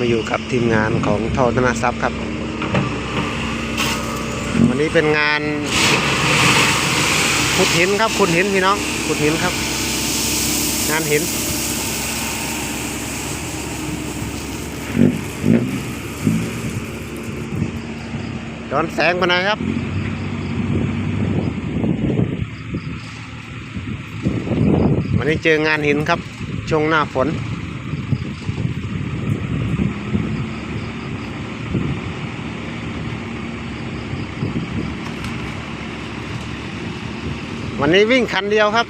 มาอยู่กับทีมงานของทอธนทรัพย์ครับ วันนี้เป็นงานขุดหินครับขุดหินพี่น้องขุดหินครับ งานหินย้อนแสงมาหน่อยครับวันนี้เจองานหินครับช่วงหน้าฝน วันนี้วิ่งคันเดียวครับ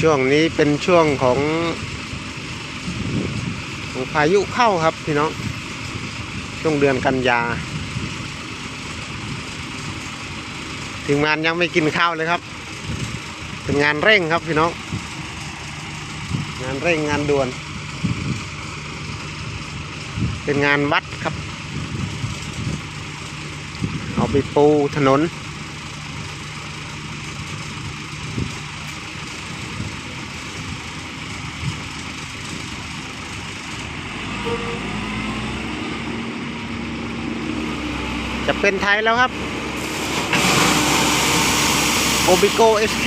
ช่วงนี้เป็นช่วงของ พายุเข้าครับพี่น้องช่วงเดือนกันยาทีมงานยังไม่กินข้าวเลยครับ เป็นงานเร่งครับพี่น้อง งานเร่งงานด่วน เป็นงานวัดครับ เอาไปปูถนน จะเป็นไทยแล้วครับโอบิโก SK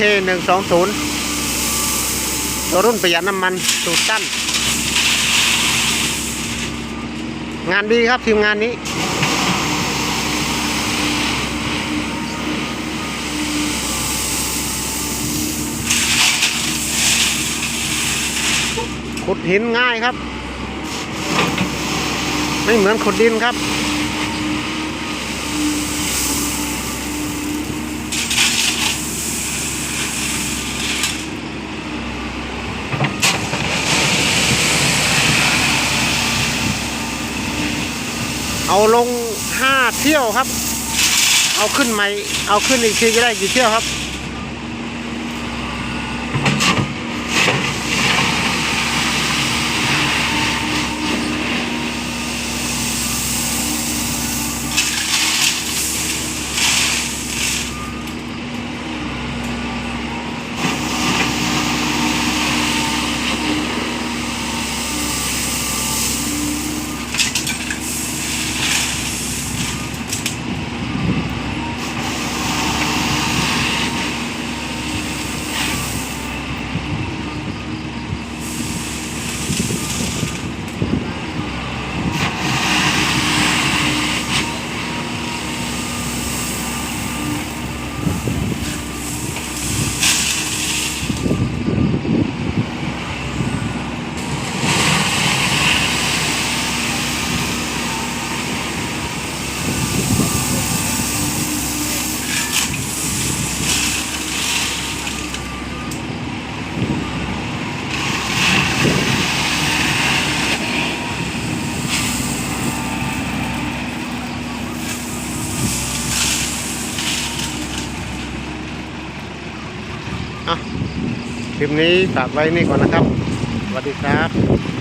120ตัวรุ่นประหยัดน้ำมันสูตรตั้น งานดีครับทีมงานนี้ ขุดหินง่ายครับ ไม่เหมือนขุดดินครับ เอาลงห้าเที่ยวครับ เอาขึ้นใหม่ เอาขึ้นอีกทีก็ได้กี่เที่ยวครับ อะคลิปนี้ฝากไว้นี่ก่อนนะครับ สวัสดีครับ